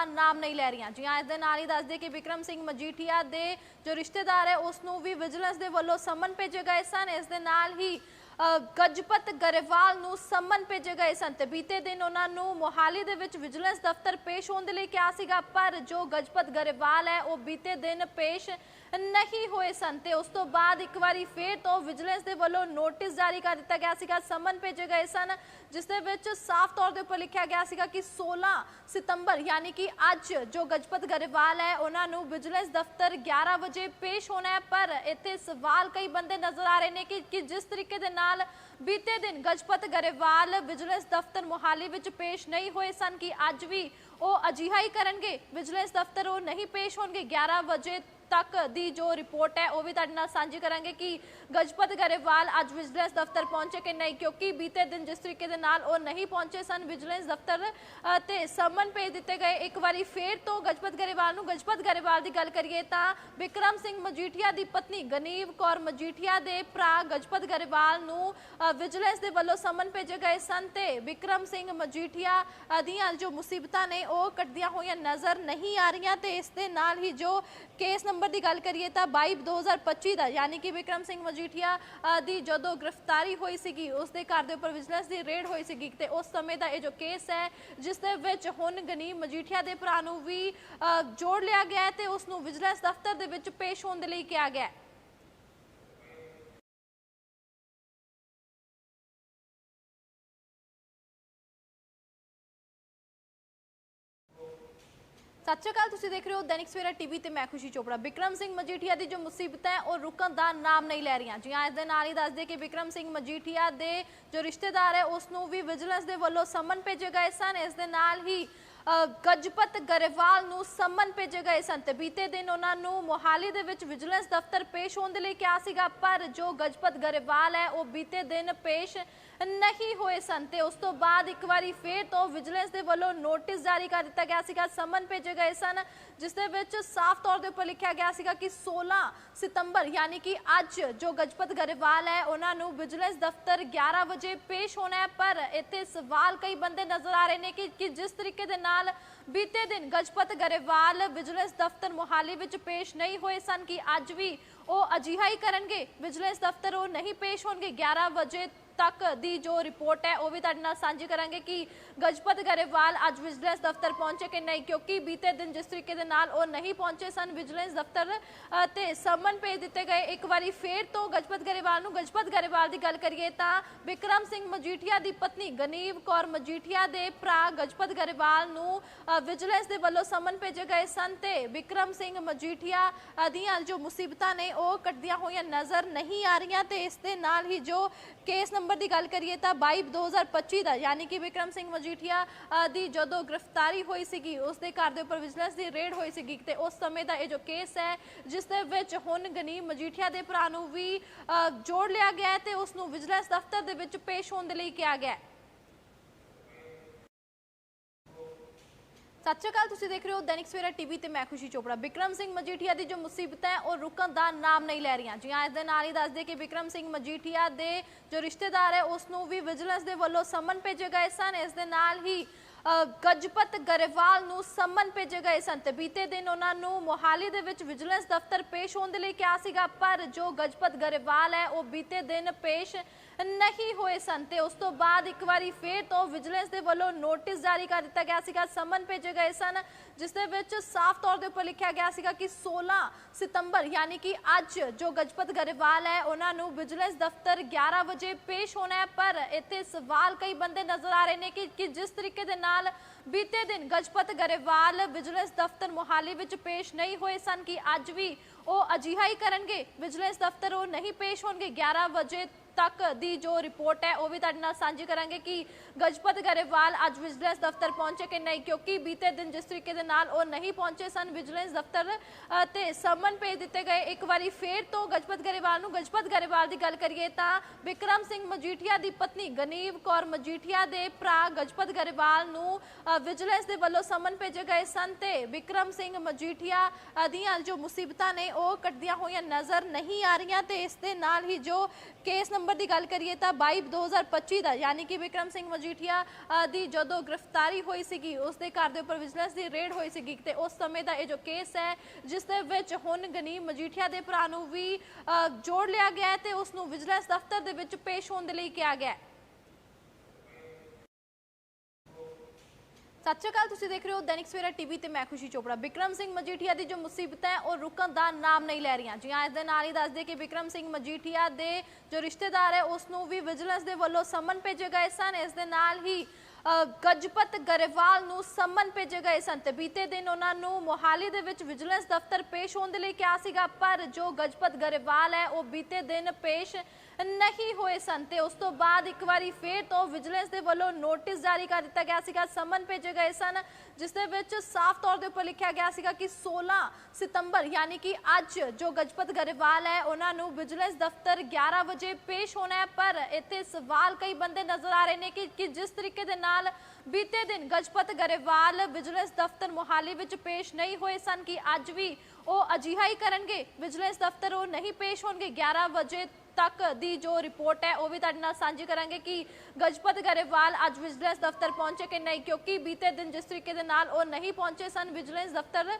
ਦਾ ਨਾਮ ਨਹੀਂ ਲੈ ਰਹੀਆਂ। ਜੀ ਇਸ ਦੇ ਨਾਲ ਹੀ ਦੱਸਦੇ ਕਿ ਵਿਕਰਮ ਸਿੰਘ ਮਜੀਠੀਆ ਦੇ ਜੋ ਰਿਸ਼ਤੇਦਾਰ ਹੈ, ਉਸ ਨੂੰ ਵੀ ਵਿਜੀਲੈਂਸ ਦੇ ਵੱਲੋਂ ਸੰਮਨ ਭੇਜੇ ਗਏ ਸਨ। ਇਸ ਦੇ ਨਾਲ ਹੀ ਗਜਪਤ ਗਰੇਵਾਲ ਨੂੰ ਸਮਨ ਭੇਜੇ ਗਏ ਸਨ ਤੇ ਬੀਤੇ ਦਿਨ ਉਹਨਾਂ ਨੂੰ ਮੋਹਾਲੀ ਦੇ ਵਿੱਚ ਵਿਜੀਲੈਂਸ ਦਫ਼ਤਰ ਪੇਸ਼ ਹੋਣ ਦੇ ਲਈ ਕਿਹਾ ਸੀਗਾ, ਪਰ ਜੋ ਗਜਪਤ ਗਰੇਵਾਲ ਹੈ, ਉਹ ਬੀਤੇ ਦਿਨ ਪੇਸ਼ ਨਹੀਂ ਹੋਏ ਸਨ ਤੇ ਉਸ ਤੋਂ ਬਾਅਦ ਇੱਕ ਵਾਰੀ ਫੇਰ ਤੋਂ ਵਿਜੀਲੈਂਸ ਦੇ ਵੱਲੋਂ ਨੋਟਿਸ ਜਾਰੀ ਕਰ ਦਿੱਤਾ ਗਿਆ ਸੀਗਾ, ਸਮਨ ਭੇਜੇ ਗਏ ਸਨ, ਜਿਸ ਦੇ ਵਿੱਚ ਸਾਫ਼ ਤੌਰ ਦੇ ਉੱਪਰ ਲਿਖਿਆ ਗਿਆ ਸੀਗਾ ਕਿ 16 ਸਤੰਬਰ ਯਾਨੀ ਕਿ ਅੱਜ ਜੋ ਗਜਪਤ ਗਰੇਵਾਲ ਹੈ, ਉਹਨਾਂ ਨੂੰ ਵਿਜੀਲੈਂਸ ਦਫ਼ਤਰ 11 ਵਜੇ ਪੇਸ਼ ਹੋਣਾ ਹੈ, ਪਰ ਇੱਥੇ ਸਵਾਲ ਕਈ ਬੰਦੇ ਨਜ਼ਰ ਆ ਰਹੇ ਨੇ ਕਿ ਕਿ ਜਿਸ ਤਰੀਕੇ ਦੇ ਨਾਲ ਬੀਤੇ ਦਿਨ ਗਜਪਤ ਗਰੇਵਾਲ ਵਿਜੀਲੈਂਸ ਦਫ਼ਤਰ ਮੋਹਾਲੀ ਵਿੱਚ ਪੇਸ਼ ਨਹੀਂ ਹੋਏ ਸਨ ਕਿ ਅੱਜ ਵੀ ਉਹ ਅਜਿਹਾ ਹੀ ਕਰਨਗੇ, ਵਿਜੀਲੈਂਸ ਦਫ਼ਤਰ ਉਹ ਨਹੀਂ ਪੇਸ਼ ਹੋਣਗੇ 11 ਵਜੇ ਤੱਕ ਦੀ ਜੋ ਰਿਪੋਰਟ ਹੈ, ਉਹ ਵੀ ਤੁਹਾਡੇ ਨਾਲ ਸਾਂਝੀ ਕਰਾਂਗੇ ਕਿ ਗਜਪਤ ਗਰੇਵਾਲ ਅੱਜ ਵਿਜੀਲੈਂਸ ਦਫ਼ਤਰ ਪਹੁੰਚੇ ਕਿ ਨਹੀਂ, ਕਿਉਂਕਿ ਬੀਤੇ ਦਿਨ ਜਿਸ ਤਰੀਕੇ ਦੇ ਨਾਲ ਉਹ ਨਹੀਂ ਪਹੁੰਚੇ ਸਨ, ਵਿਜੀਲੈਂਸ ਦਫ਼ਤਰ ਤੇ ਸਮਨ ਭੇਜ ਦਿੱਤੇ ਗਏ। ਇੱਕ ਵਾਰੀ ਫੇਰ ਤੋਂ ਗਜਪਤ ਗਰੇਵਾਲ ਨੂੰ, ਗਜਪਤ ਗਰੇਵਾਲ ਦੀ ਗੱਲ ਕਰੀਏ ਤਾਂ ਵਿਕਰਮ ਸਿੰਘ ਮਜੀਠੀਆ ਦੀ ਪਤਨੀ ਗਨੀਵ ਕੌਰ ਮਜੀਠੀਆ ਦੇ ਭਰਾ ਗਜਪਤ ਗਰੇਵਾਲ ਨੂੰ ਵਿਜੀਲੈਂਸ ਦੇ ਵੱਲੋਂ ਸਮਨ ਭੇਜੇ ਗਏ ਸਨ ਤੇ ਵਿਕਰਮ ਸਿੰਘ ਮਜੀਠੀਆ ਦੀਆਂ ਜੋ ਮੁਸੀਬਤਾਂ ਨੇ, ਉਹ ਕੱਟਦੀਆਂ ਹੋਈਆਂ ਨਜ਼ਰ ਨਹੀਂ ਆ ਰਹੀਆਂ ਤੇ ਇਸ ਦੇ ਨਾਲ ਹੀ ਜੋ ਕੇਸ ਨੰਬਰ ਦੀ ਗੱਲ ਕਰੀਏ ਤਾਂ 22 2025 ਦਾ, ਯਾਨੀ ਕਿ ਵਿਕਰਮ ਸਿੰਘ ਮਜੀਠੀਆ ਦੀ ਜਦੋਂ ਗ੍ਰਿਫਤਾਰੀ ਹੋਈ ਸੀਗੀ, ਉਸ ਦੇ ਘਰ ਦੇ ਉੱਪਰ ਵਿਜੀਲੈਂਸ ਦੀ ਰੇਡ ਹੋਈ ਸੀਗੀ ਤੇ ਉਸ ਸਮੇਂ ਦਾ ਇਹ ਜੋ ਕੇਸ ਹੈ, ਜਿਸ ਦੇ ਵਿੱਚ ਹੁਣ ਗਨੀਮ ਮਜੀਠੀਆ ਦੇ ਭਰਾ ਨੂੰ ਵੀ ਜੋੜ ਲਿਆ ਗਿਆ ਹੈ ਤੇ ਉਸ ਨੂੰ ਵਿਜੀਲੈਂਸ ਦਫ਼ਤਰ ਦੇ ਵਿੱਚ ਪੇਸ਼ ਹੋਣ ਦੇ ਲਈ ਕਿਹਾ ਗਿਆ ਸਤਿ ਸ਼੍ਰੀ ਅਕਾਲ, ਤੁਸੀਂ ਦੇਖ ਰਹੇ ਹੋ ਦੈਨਿਕ ਸਵੇਰਾ ਟੀਵੀ ਤੇ ਮੈਂ ਖੁਸ਼ੀ ਚੋਪੜਾ। ਵਿਕਰਮ ਸਿੰਘ ਮਜੀਠੀਆ ਦੀ ਜੋ ਮੁਸੀਬਤਾਂ ਹੈ, ਉਹ ਰੁਕਣ ਦਾ ਨਾਮ ਨਹੀਂ ਲੈ ਰਹੀਆਂ। ਜੀ ਇਸ ਦੇ ਨਾਲ ਹੀ ਦੱਸਦੇ ਕਿ ਵਿਕਰਮ ਸਿੰਘ ਮਜੀਠੀਆ ਦੇ ਜੋ ਰਿਸ਼ਤੇਦਾਰ ਹੈ, ਉਸ ਨੂੰ ਵੀ ਵਿਜੀਲੈਂਸ ਦੇ ਵੱਲੋਂ ਸਮਨ ਭੇਜੇ ਗਏ ਸਨ। ਇਸ ਦੇ ਨਾਲ ਹੀ ਗਜਪਤ ਗਰੇਵਾਲ ਨੂੰ ਸਮਨ ਭੇਜੇ ਗਏ ਸਨ ਤੇ ਬੀਤੇ ਦਿਨ ਉਹਨਾਂ ਨੂੰ ਮੋਹਾਲੀ ਦੇ ਵਿੱਚ ਵਿਜੀਲੈਂਸ ਦਫ਼ਤਰ ਪੇਸ਼ ਹੋਣ ਦੇ ਲਈ ਕਿਹਾ ਸੀਗਾ, ਪਰ ਜੋ ਗਜਪਤ ਗਰੇਵਾਲ ਹੈ, ਉਹ ਬੀਤੇ ਦਿਨ ਪੇਸ਼ ਨਹੀਂ ਹੋਏ ਸਨ ਤੇ ਉਸ ਤੋਂ ਬਾਅਦ ਇੱਕ ਵਾਰੀ ਫੇਰ ਤੋਂ ਵਿਜੀਲੈਂਸ ਦੇ ਵੱਲੋਂ ਨੋਟਿਸ ਜਾਰੀ ਕਰ ਦਿੱਤਾ ਗਿਆ ਸੀਗਾ, ਸਮਨ ਭੇਜੇ ਗਏ ਸਨ, ਜਿਸ ਦੇ ਵਿੱਚ ਸਾਫ਼ ਤੌਰ ਦੇ ਉੱਪਰ ਲਿਖਿਆ ਗਿਆ ਸੀਗਾ ਕਿ 16 ਸਤੰਬਰ ਯਾਨੀ ਕਿ ਅੱਜ ਜੋ ਗਜਪਤ ਗਰੇਵਾਲ ਹੈ, ਉਹਨਾਂ ਨੂੰ ਵਿਜੀਲੈਂਸ ਦਫ਼ਤਰ 11 ਵਜੇ ਪੇਸ਼ ਹੋਣਾ ਹੈ, ਪਰ ਇੱਥੇ ਸਵਾਲ ਕਈ ਬੰਦੇ ਨਜ਼ਰ ਆ ਰਹੇ ਨੇ ਕਿ ਕਿ ਜਿਸ ਤਰੀਕੇ ਦੇ ਨਾਲ ਬੀਤੇ ਦਿਨ ਗਜਪਤ ਗਰੇਵਾਲ ਵਿਜੀਲੈਂਸ ਦਫ਼ਤਰ ਮੋਹਾਲੀ ਵਿੱਚ ਪੇਸ਼ ਨਹੀਂ ਹੋਏ ਸਨ ਕਿ ਅੱਜ ਵੀ ਉਹ ਅਜਿਹਾ ਹੀ ਕਰਨਗੇ, ਵਿਜੀਲੈਂਸ ਦਫ਼ਤਰ ਉਹ ਨਹੀਂ ਪੇਸ਼ ਹੋਣਗੇ 11 ਵਜੇ ਤੱਕ ਦੀ ਜੋ ਰਿਪੋਰਟ ਹੈ, ਉਹ ਵੀ ਤੁਹਾਡੇ ਨਾਲ ਸਾਂਝੀ ਕਰਾਂਗੇ ਕਿ ਗਜਪਤ ਗਰੇਵਾਲ ਅੱਜ ਵਿਜੀਲੈਂਸ ਦਫ਼ਤਰ ਪਹੁੰਚੇ ਕਿ ਨਹੀਂ, ਕਿਉਂਕਿ ਬੀਤੇ ਦਿਨ ਜਿਸ ਤਰੀਕੇ ਦੇ ਨਾਲ ਉਹ ਨਹੀਂ ਪਹੁੰਚੇ ਸਨ, ਵਿਜੀਲੈਂਸ ਦਫ਼ਤਰ ਤੇ ਸਮਨ ਭੇਜ ਦਿੱਤੇ ਗਏ। ਇੱਕ ਵਾਰੀ ਫੇਰ ਤੋਂ ਗਜਪਤ ਗਰੇਵਾਲ ਨੂੰ, ਗਜਪਤ ਗਰੇਵਾਲ ਦੀ ਗੱਲ ਕਰੀਏ ਤਾਂ ਵਿਕਰਮ ਸਿੰਘ ਮਜੀਠੀਆ ਦੀ ਪਤਨੀ ਗਨੀਵ ਕੌਰ ਮਜੀਠੀਆ ਦੇ ਭਰਾ ਗਜਪਤ ਗਰੇਵਾਲ ਨੂੰ ਵਿਜੀਲੈਂਸ ਦੇ ਵੱਲੋਂ ਸਮਨ ਭੇਜੇ ਗਏ ਸਨ ਤੇ ਵਿਕਰਮ ਸਿੰਘ ਮਜੀਠੀਆ ਦੀਆਂ ਜੋ ਮੁਸੀਬਤਾਂ ਨੇ, ਉਹ ਕੱਟਦੀਆਂ ਹੋਈਆਂ ਨਜ਼ਰ ਨਹੀਂ ਆ ਰਹੀਆਂ ਤੇ ਇਸ ਦੇ ਨਾਲ ਹੀ ਜੋ ਕੇਸ ਨੰਬਰ ਦੀ ਗੱਲ ਕਰੀਏ ਤਾਂ 22 2025 ਦਾ, ਯਾਨੀ ਕਿ ਵਿਕਰਮ ਸਿੰਘ ਮਜੀਠੀਆ ਦੀ ਜਦੋਂ ਗ੍ਰਿਫਤਾਰੀ ਹੋਈ ਸੀਗੀ, ਉਸ ਦੇ ਘਰ ਦੇ ਉੱਪਰ ਵਿਜੀਲੈਂਸ ਦੀ ਰੇਡ ਹੋਈ ਸੀਗੀ ਤੇ ਉਸ ਸਮੇਂ ਦਾ ਇਹ ਜੋ ਕੇਸ ਹੈ, ਜਿਸ ਦੇ ਵਿੱਚ ਹੁਣ ਗਨੀਮ ਮਜੀਠੀਆ ਦੇ ਭਰਾ ਨੂੰ ਵੀ ਜੋੜ ਲਿਆ ਗਿਆ ਹੈ ਤੇ ਉਸ ਨੂੰ ਵਿਜੀਲੈਂਸ ਦਫ਼ਤਰ ਦੇ ਵਿੱਚ ਪੇਸ਼ ਹੋਣ ਦੇ ਲਈ ਕਿਹਾ ਗਿਆ ਸਤਿ ਸ਼੍ਰੀ ਅਕਾਲ, ਤੁਸੀਂ ਦੇਖ ਰਹੇ ਹੋ ਦੈਨਿਕ ਸਵੇਰਾ ਟੀਵੀ ਤੇ ਮੈਂ ਖੁਸ਼ੀ ਚੋਪੜਾ। ਵਿਕਰਮ ਸਿੰਘ ਮਜੀਠੀਆ ਦੀ ਜੋ ਮੁਸੀਬਤਾਂ ਹੈ, ਉਹ ਰੁਕਣ ਦਾ ਨਾਮ ਨਹੀਂ ਲੈ ਰਹੀਆਂ। ਜੀ ਇਸ ਦੇ ਨਾਲ ਹੀ ਦੱਸਦੇ ਕਿ ਵਿਕਰਮ ਸਿੰਘ ਮਜੀਠੀਆ ਦੇ ਜੋ ਰਿਸ਼ਤੇਦਾਰ ਹੈ, ਉਸ ਨੂੰ ਵੀ ਵਿਜੀਲੈਂਸ ਦੇ ਵੱਲੋਂ ਸਮਨ ਭੇਜੇ ਗਏ ਸਨ। ਇਸ ਦੇ ਨਾਲ ਹੀ ਗਜਪਤ ਗਰੇਵਾਲ ਨੂੰ ਸੰਮਨ ਭੇਜੇ ਗਏ ਸਨ ਤੇ ਬੀਤੇ ਦਿਨ ਉਹਨਾਂ ਨੂੰ ਮੋਹਾਲੀ ਦੇ ਵਿੱਚ ਵਿਜੀਲੈਂਸ ਦਫ਼ਤਰ ਪੇਸ਼ ਹੋਣ ਦੇ ਲਈ ਕਿਹਾ ਸੀਗਾ, ਪਰ ਜੋ ਗਜਪਤ ਗਰੇਵਾਲ ਹੈ, ਉਹ ਬੀਤੇ ਦਿਨ ਪੇਸ਼ ਨਹੀਂ ਹੋਏ ਸਨ ਤੇ ਉਸ ਤੋਂ ਬਾਅਦ ਇੱਕ ਵਾਰੀ ਫੇਰ ਤੋਂ ਵਿਜੀਲੈਂਸ ਦੇ ਵੱਲੋਂ ਨੋਟਿਸ ਜਾਰੀ ਕਰ ਦਿੱਤਾ ਗਿਆ ਸੀਗਾ, ਸਮਨ ਭੇਜੇ ਗਏ ਸਨ, ਜਿਸ ਦੇ ਵਿੱਚ ਸਾਫ਼ ਤੌਰ ਦੇ ਉੱਪਰ ਲਿਖਿਆ ਗਿਆ ਸੀਗਾ ਕਿ 16 ਸਤੰਬਰ ਯਾਨੀ ਕਿ ਅੱਜ ਜੋ ਗਜਪਤ ਗਰੇਵਾਲ ਹੈ, ਉਹਨਾਂ ਨੂੰ ਵਿਜੀਲੈਂਸ ਦਫ਼ਤਰ 11 ਵਜੇ ਪੇਸ਼ ਹੋਣਾ ਹੈ, ਪਰ ਇੱਥੇ ਸਵਾਲ ਕਈ ਬੰਦੇ ਨਜ਼ਰ ਆ ਰਹੇ ਨੇ ਕਿ ਕਿ ਜਿਸ ਤਰੀਕੇ ਦੇ ਨਾਲ ਬੀਤੇ ਦਿਨ ਗਜਪਤ ਗਰੇਵਾਲ ਵਿਜੀਲੈਂਸ ਦਫ਼ਤਰ ਮੋਹਾਲੀ ਵਿੱਚ ਪੇਸ਼ ਨਹੀਂ ਹੋਏ ਸਨ ਕਿ ਅੱਜ ਵੀ ਉਹ ਅਜਿਹਾ ਹੀ ਕਰਨਗੇ, ਵਿਜੀਲੈਂਸ ਦਫ਼ਤਰ ਉਹ ਨਹੀਂ ਪੇਸ਼ ਹੋਣਗੇ 11 ਵਜੇ ਤੱਕ ਦੀ ਜੋ ਰਿਪੋਰਟ ਹੈ ਉਹ ਵੀ ਤੁਹਾਡੇ ਨਾਲ ਸਾਂਝੀ ਕਰਾਂਗੇ ਕਿ ਗਜਪਤ ਗਰੇਵਾਲ ਅੱਜ ਵਿਜੀਲੈਂਸ ਦਫ਼ਤਰ ਪਹੁੰਚੇ ਕਿ ਨਹੀਂ, ਕਿਉਂਕਿ ਬੀਤੇ ਦਿਨ ਜਿਸ ਤਰੀਕੇ ਦੇ ਨਾਲ ਉਹ ਨਹੀਂ ਪਹੁੰਚੇ ਸਨ, ਵਿਜੀਲੈਂਸ ਦਫ਼ਤਰ ਤੇ ਸਮਨ ਭੇਜ ਦਿੱਤੇ ਗਏ। ਇੱਕ ਵਾਰੀ ਫੇਰ ਤੋਂ ਗਜਪਤ ਗਰੇਵਾਲ ਨੂੰ ਗਜਪਤ ਗਰੇਵਾਲ ਦੀ ਗੱਲ ਕਰੀਏ ਤਾਂ ਵਿਕਰਮ ਸਿੰਘ ਮਜੀਠੀਆ ਦੀ ਪਤਨੀ ਗਨੀਵ ਕੌਰ ਮਜੀਠੀਆ ਦੇ ਭਰਾ ਗਜਪਤ ਗਰੇਵਾਲ ਨੂੰ ਵਿਜੀਲੈਂਸ ਦੇ ਵੱਲੋਂ ਸਮਨ ਭੇਜੇ ਗਏ ਸਨ ਤੇ ਵਿਕਰਮ ਸਿੰਘ ਮਜੀਠੀਆ ਦੀਆਂ ਜੋ ਮੁਸੀਬਤਾਂ ਨੇ, ਉਹ ਕੱਟਦੀਆਂ ਹੋਈਆਂ ਨਜ਼ਰ ਨਹੀਂ ਆ ਰਹੀਆਂ ਤੇ ਇਸ ਦੇ ਨਾਲ ਹੀ ਜੋ ਕੇਸ ਨੰਬਰ ਨੰਬਰ ਦੀ ਗੱਲ ਕਰੀਏ ਤਾਂ 22 2025 ਦਾ, ਯਾਨੀ ਕਿ ਵਿਕਰਮ ਸਿੰਘ ਮਜੀਠੀਆ ਮਜੀਠੀਆ ਦੀ ਜਦੋਂ ਗ੍ਰਿਫਤਾਰੀ ਹੋਈ ਸੀਗੀ ਉਸ ਦੇ ਘਰ ਦੇ ਉੱਪਰ ਵਿਜੀਲੈਂਸ ਦੀ ਰੇਡ ਹੋਈ ਸੀਗੀ ਤੇ ਉਸ ਸਮੇਂ ਦਾ ਇਹ ਜੋ ਕੇਸ ਹੈ ਜਿਸ ਦੇ ਵਿੱਚ ਹੁਣ ਗਨੀਮ ਮਜੀਠੀਆ ਦੇ ਭਰਾ ਨੂੰ ਵੀ ਅ, ਜੋੜ ਲਿਆ ਗਿਆ ਤੇ ਉਸ ਨੂੰ ਵਿਜੀਲੈਂਸ ਦਫ਼ਤਰ ਦੇ ਵਿੱਚ ਪੇਸ਼ ਹੋਣ ਦੇ ਲਈ ਕਿਹਾ ਗਿਆ ਹੈ। ਸਤਿ ਸ਼੍ਰੀ ਅਕਾਲ, ਤੁਸੀਂ ਦੇਖ ਰਹੇ ਹੋ ਦੈਨਿਕ ਸਵੇਰਾ ਟੀਵੀ ਤੇ ਮੈਂ ਖੁਸ਼ੀ ਚੋਪੜਾ। ਵਿਕਰਮ ਸਿੰਘ ਮਜੀਠੀਆ ਦੀ ਜੋ ਮੁਸੀਬਤਾਂ ਹੈ, ਉਹ ਰੁਕਣ ਦਾ ਨਾਮ ਨਹੀਂ ਲੈ ਰਹੀਆਂ। ਜੀ ਇਸ ਦੇ ਨਾਲ ਹੀ ਦੱਸਦੇ ਕਿ ਵਿਕਰਮ ਸਿੰਘ ਮਜੀਠੀਆ ਦੇ ਜੋ ਰਿਸ਼ਤੇਦਾਰ ਹੈ, ਉਸ ਨੂੰ ਵੀ ਵਿਜੀਲੈਂਸ ਦੇ ਵੱਲੋਂ ਸਮਨ ਭੇਜੇ ਗਏ ਸਨ। ਇਸ ਦੇ ਨਾਲ ਹੀ ਗਜਪਤ ਗਰੇਵਾਲ ਨੂੰ ਸੰਮਨ ਭੇਜੇ ਗਏ ਸਨ ਤੇ ਬੀਤੇ ਦਿਨ ਉਹਨਾਂ ਨੂੰ ਮੋਹਾਲੀ ਦੇ ਵਿੱਚ ਵਿਜੀਲੈਂਸ ਦਫ਼ਤਰ ਪੇਸ਼ ਹੋਣ ਦੇ ਲਈ ਕਿਹਾ ਸੀਗਾ, ਪਰ ਜੋ ਗਜਪਤ ਗਰੇਵਾਲ ਹੈ, ਉਹ ਬੀਤੇ ਦਿਨ ਪੇਸ਼ ਨਹੀਂ ਹੋਏ ਸਨ ਤੇ ਉਸ ਤੋਂ ਬਾਅਦ ਇੱਕ ਵਾਰੀ ਫੇਰ ਤੋਂ ਵਿਜੀਲੈਂਸ ਦੇ ਵੱਲੋਂ ਨੋਟਿਸ ਜਾਰੀ ਕਰ ਦਿੱਤਾ ਗਿਆ ਸੀਗਾ, ਸਮਨ ਭੇਜੇ ਗਏ ਸਨ, ਜਿਸ ਦੇ ਵਿੱਚ ਸਾਫ਼ ਤੌਰ ਦੇ ਉੱਪਰ ਲਿਖਿਆ ਗਿਆ ਸੀਗਾ ਕਿ 16 ਸਤੰਬਰ ਯਾਨੀ ਕਿ ਅੱਜ ਜੋ ਗਜਪਤ ਗਰੇਵਾਲ ਹੈ, ਉਹਨਾਂ ਨੂੰ ਵਿਜੀਲੈਂਸ ਦਫ਼ਤਰ 11 ਵਜੇ ਪੇਸ਼ ਹੋਣਾ ਹੈ, ਪਰ ਇੱਥੇ ਸਵਾਲ ਕਈ ਬੰਦੇ ਨਜ਼ਰ ਆ ਰਹੇ ਨੇ ਕਿ ਕਿ ਜਿਸ ਤਰੀਕੇ ਦੇ ਨਾਲ ਬੀਤੇ ਦਿਨ ਗਜਪਤ ਗਰੇਵਾਲ ਵਿਜੀਲੈਂਸ ਦਫ਼ਤਰ ਮੋਹਾਲੀ ਵਿੱਚ ਪੇਸ਼ ਨਹੀਂ ਹੋਏ ਸਨ ਕਿ ਅੱਜ ਵੀ ਉਹ ਅਜਿਹਾ ਹੀ ਕਰਨਗੇ, ਵਿਜੀਲੈਂਸ ਦਫ਼ਤਰ ਉਹ ਨਹੀਂ ਪੇਸ਼ ਹੋਣਗੇ 11 ਵਜੇ ਤੱਕ ਦੀ ਜੋ ਰਿਪੋਰਟ ਹੈ, ਉਹ ਵੀ ਤੁਹਾਡੇ ਨਾਲ ਸਾਂਝੀ ਕਰਾਂਗੇ ਕਿ ਗਜਪਤ ਗਰੇਵਾਲ ਅੱਜ ਵਿਜੀਲੈਂਸ ਦਫ਼ਤਰ ਪਹੁੰਚੇ ਕਿ ਨਹੀਂ, ਕਿਉਂਕਿ ਬੀਤੇ ਦਿਨ ਜਿਸ ਤਰੀਕੇ ਦੇ ਨਾਲ ਉਹ ਨਹੀਂ ਪਹੁੰਚੇ ਸਨ, ਵਿਜੀਲੈਂਸ ਦਫ਼ਤਰ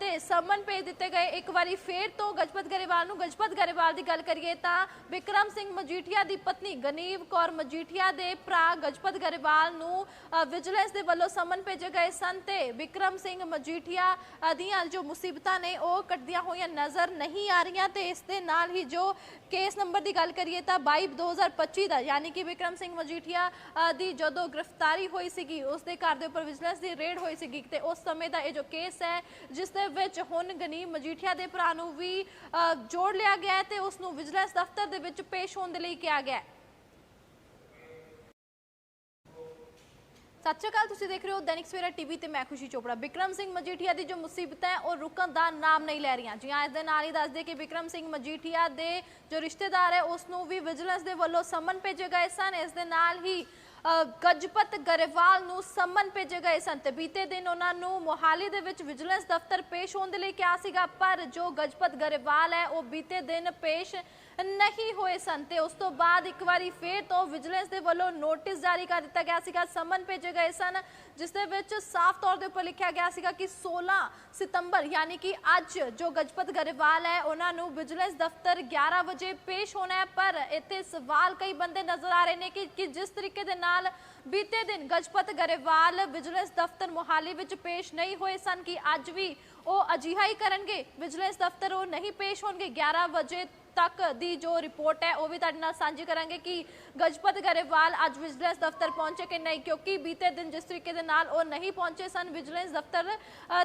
ਤੇ ਸਮਨ ਭੇਜ ਦਿੱਤੇ ਗਏ। ਇੱਕ ਵਾਰੀ ਫੇਰ ਤੋਂ ਗਜਪਤ ਗਰੇਵਾਲ ਨੂੰ ਗਜਪਤ ਗਰੇਵਾਲ ਦੀ ਗੱਲ ਕਰੀਏ ਤਾਂ ਵਿਕਰਮ ਸਿੰਘ ਮਜੀਠੀਆ ਦੀ ਪਤਨੀ ਗਨੀਵ ਕੌਰ ਮਜੀਠੀਆ ਦੇ ਭਰਾ ਗਜਪਤ ਗਰੇਵਾਲ ਨੂੰ ਵਿਜੀਲੈਂਸ ਦੇ ਵੱਲੋਂ ਸਮਨ ਭੇਜੇ ਗਏ ਸਨ ਤੇ ਵਿਕਰਮ ਸਿੰਘ ਮਜੀਠੀਆ ਦੀਆਂ ਜੋ ਮੁਸੀਬਤਾਂ ਨੇ, ਉਹ ਕੱਟਦੀਆਂ ਹੋਈਆਂ ਨਜ਼ਰ ਨਹੀਂ ਆ ਰਹੀਆਂ ਤੇ ਇਸ ਦੇ ਨਾਲ ਹੀ ਜੋ ਕੇਸ ਨੰਬਰ ਦੀ ਗੱਲ ਕਰੀਏ ਤਾਂ 22 2025 ਦਾ ਯਾਨੀ ਕਿ ਵਿਕਰਮ ਸਿੰਘ ਮਜੀਠੀਆ ਦੀ ਜਦੋਂ ਗ੍ਰਿਫਤਾਰੀ ਹੋਈ ਸੀਗੀ ਉਸ ਦੇ ਘਰ ਦੇ ਉੱਪਰ ਵਿਜੀਲੈਂਸ ਦੀ ਰੇਡ ਹੋਈ ਸੀਗੀ ਤੇ ਉਸ ਸਮੇਂ ਦਾ ਇਹ ਜੋ ਕੇਸ ਹੈ ਜਿਸ ਦੇ ਵਿੱਚ ਹੁਣ ਗਨੀਮ ਮਜੀਠੀਆ ਦੇ ਭਰਾ ਨੂੰ ਵੀ ਅ, ਜੋੜ ਲਿਆ ਗਿਆ ਤੇ ਉਸ ਨੂੰ ਵਿਜੀਲੈਂਸ ਦਫ਼ਤਰ ਦੇ ਵਿੱਚ ਪੇਸ਼ ਹੋਣ ਦੇ ਲਈ ਕਿਹਾ ਗਿਆ ਹੈ। ਸਤਿ ਸ਼੍ਰੀ ਅਕਾਲ, ਤੁਸੀਂ ਦੇਖ ਰਹੇ ਹੋ ਦੈਨਿਕ ਸਵੇਰਾ ਟੀਵੀ ਤੇ ਮੈਂ ਖੁਸ਼ੀ ਚੋਪੜਾ। ਵਿਕਰਮ ਸਿੰਘ ਮਜੀਠੀਆ ਦੀ ਜੋ ਮੁਸੀਬਤਾਂ ਹੈ, ਉਹ ਰੁਕਣ ਦਾ ਨਾਮ ਨਹੀਂ ਲੈ ਰਹੀਆਂ। ਜੀ ਇਸ ਦੇ ਨਾਲ ਹੀ ਦੱਸਦੇ ਕਿ ਵਿਕਰਮ ਸਿੰਘ ਮਜੀਠੀਆ ਦੇ ਜੋ ਰਿਸ਼ਤੇਦਾਰ ਹੈ, ਉਸ ਨੂੰ ਵੀ ਵਿਜੀਲੈਂਸ ਦੇ ਵੱਲੋਂ ਸਮਨ ਭੇਜੇ ਗਏ ਸਨ। ਇਸ ਦੇ ਨਾਲ ਹੀ ਗਜਪਤ ਗਰੇਵਾਲ ਨੂੰ ਸਮਨ ਭੇਜੇ ਗਏ ਸਨ ਤੇ ਬੀਤੇ ਦਿਨ ਉਹਨਾਂ ਨੂੰ ਮੋਹਾਲੀ ਦੇ ਵਿੱਚ ਵਿਜੀਲੈਂਸ ਦਫ਼ਤਰ ਪੇਸ਼ ਹੋਣ ਦੇ ਲਈ ਕਿਹਾ ਸੀਗਾ, ਪਰ ਜੋ ਗਜਪਤ ਗਰੇਵਾਲ ਹੈ, ਉਹ ਬੀਤੇ ਦਿਨ ਪੇਸ਼ ਨਹੀਂ ਹੋਏ ਸਨ ਤੇ ਉਸ ਤੋਂ ਬਾਅਦ ਇੱਕ ਵਾਰੀ ਫੇਰ ਤੋਂ ਵਿਜੀਲੈਂਸ ਦੇ ਵੱਲੋਂ ਨੋਟਿਸ ਜਾਰੀ ਕਰ ਦਿੱਤਾ ਗਿਆ ਸੀਗਾ, ਸਮਨ ਭੇਜੇ ਗਏ ਸਨ, ਜਿਸ ਦੇ ਵਿੱਚ ਸਾਫ਼ ਤੌਰ ਦੇ ਉੱਪਰ ਲਿਖਿਆ ਗਿਆ ਸੀਗਾ ਕਿ 16 ਸਤੰਬਰ ਯਾਨੀ ਕਿ ਅੱਜ ਜੋ ਗਜਪਤ ਗਰੇਵਾਲ ਹੈ, ਉਹਨਾਂ ਨੂੰ ਵਿਜੀਲੈਂਸ ਦਫ਼ਤਰ 11 ਵਜੇ ਪੇਸ਼ ਹੋਣਾ ਹੈ, ਪਰ ਇੱਥੇ ਸਵਾਲ ਕਈ ਬੰਦੇ ਨਜ਼ਰ ਆ ਰਹੇ ਨੇ ਕਿ ਕਿ ਜਿਸ ਤਰੀਕੇ ਦੇ ਨਾਲ ਬੀਤੇ ਦਿਨ ਗਜਪਤ ਗਰੇਵਾਲ ਵਿਜੀਲੈਂਸ ਦਫ਼ਤਰ ਮੋਹਾਲੀ ਵਿੱਚ ਪੇਸ਼ ਨਹੀਂ ਹੋਏ ਸਨ ਕਿ ਅੱਜ ਵੀ ਉਹ ਅਜਿਹਾ ਹੀ ਕਰਨਗੇ, ਵਿਜੀਲੈਂਸ ਦਫ਼ਤਰ ਉਹ ਨਹੀਂ ਪੇਸ਼ ਹੋਣਗੇ 11 ਵਜੇ ਤੱਕ ਦੀ ਜੋ ਰਿਪੋਰਟ ਹੈ, ਉਹ ਵੀ ਤੁਹਾਡੇ ਨਾਲ ਸਾਂਝੀ ਕਰਾਂਗੇ ਕਿ ਗਜਪਤ ਗਰੇਵਾਲ ਅੱਜ ਵਿਜੀਲੈਂਸ ਦਫ਼ਤਰ ਪਹੁੰਚੇ ਕਿ ਨਹੀਂ, ਕਿਉਂਕਿ ਬੀਤੇ ਦਿਨ ਜਿਸ ਤਰੀਕੇ ਦੇ ਨਾਲ ਉਹ ਨਹੀਂ ਪਹੁੰਚੇ ਸਨ, ਵਿਜੀਲੈਂਸ ਦਫ਼ਤਰ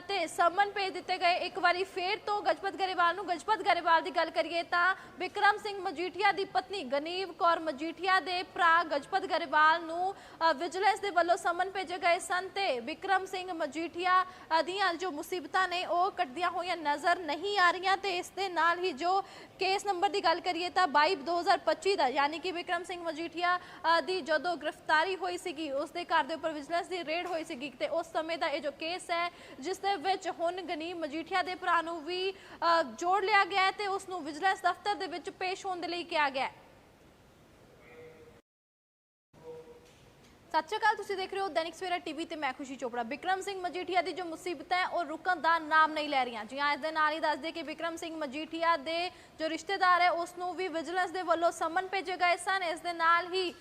ਤੇ ਸਮਨ ਭੇਜ ਦਿੱਤੇ ਗਏ। ਇੱਕ ਵਾਰੀ ਫੇਰ ਤੋਂ ਗਜਪਤ ਗਰੇਵਾਲ ਨੂੰ, ਗਜਪਤ ਗਰੇਵਾਲ ਦੀ ਗੱਲ ਕਰੀਏ ਤਾਂ ਵਿਕਰਮ ਸਿੰਘ ਮਜੀਠੀਆ ਦੀ ਪਤਨੀ ਗਨੀਵ ਕੌਰ ਮਜੀਠੀਆ ਦੇ ਭਰਾ ਗਜਪਤ ਗਰੇਵਾਲ ਨੂੰ ਵਿਜੀਲੈਂਸ ਦੇ ਵੱਲੋਂ ਸਮਨ ਭੇਜੇ ਗਏ ਸਨ ਤੇ ਵਿਕਰਮ ਸਿੰਘ ਮਜੀਠੀਆ ਦੀਆਂ ਜੋ ਮੁਸੀਬਤਾਂ ਨੇ, ਉਹ ਕੱਟਦੀਆਂ ਹੋਈਆਂ ਨਜ਼ਰ ਨਹੀਂ ਆ ਰਹੀਆਂ ਤੇ ਇਸ ਦੇ ਨਾਲ ਹੀ ਜੋ ਕੇਸ ਨੰਬਰ ਦੀ ਗੱਲ ਕਰੀਏ ਤਾਂ 22 2025 ਦਾ, ਯਾਨੀ ਕਿ ਵਿਕਰਮ ਸਿੰਘ ਮਜੀਠੀਆ ਦੀ ਜਦੋਂ ਗ੍ਰਿਫਤਾਰੀ ਹੋਈ ਸੀਗੀ, ਉਸ ਦੇ ਘਰ ਦੇ ਉੱਪਰ ਵਿਜੀਲੈਂਸ ਦੀ ਰੇਡ ਹੋਈ ਸੀਗੀ ਤੇ ਉਸ ਸਮੇਂ ਦਾ ਇਹ ਜੋ ਕੇਸ ਹੈ, ਜਿਸ ਦੇ ਵਿੱਚ ਹੁਣ ਗਨੀਮ ਮਜੀਠੀਆ ਦੇ ਭਰਾ ਨੂੰ ਵੀ ਜੋੜ ਲਿਆ ਗਿਆ ਹੈ ਤੇ ਉਸ ਨੂੰ ਵਿਜੀਲੈਂਸ ਦਫ਼ਤਰ ਦੇ ਵਿੱਚ ਪੇਸ਼ ਹੋਣ ਦੇ ਲਈ ਕਿਹਾ ਗਿਆ ਸਤਿ ਸ਼੍ਰੀ ਅਕਾਲ, ਤੁਸੀਂ ਦੇਖ ਰਹੇ ਹੋ ਦੈਨਿਕ ਸਵੇਰਾ ਟੀਵੀ ਤੇ ਮੈਂ ਖੁਸ਼ੀ ਚੋਪੜਾ। ਵਿਕਰਮ ਸਿੰਘ ਮਜੀਠੀਆ ਦੀ ਜੋ ਮੁਸੀਬਤਾਂ ਹੈ, ਉਹ ਰੁਕਣ ਦਾ ਨਾਮ ਨਹੀਂ ਲੈ ਰਹੀਆਂ। ਜੀ ਹਾਂ, ਇਸ ਦੇ ਨਾਲ ਹੀ ਦੱਸਦੇ ਕਿ ਵਿਕਰਮ ਸਿੰਘ ਮਜੀਠੀਆ ਦੇ ਜੋ ਰਿਸ਼ਤੇਦਾਰ ਹੈ, ਉਸ ਨੂੰ ਵੀ ਵਿਜੀਲੈਂਸ ਦੇ ਵੱਲੋਂ ਸਮਨ ਭੇਜੇ ਗਏ ਸਨ। ਇਸ ਦੇ ਨਾਲ ਹੀ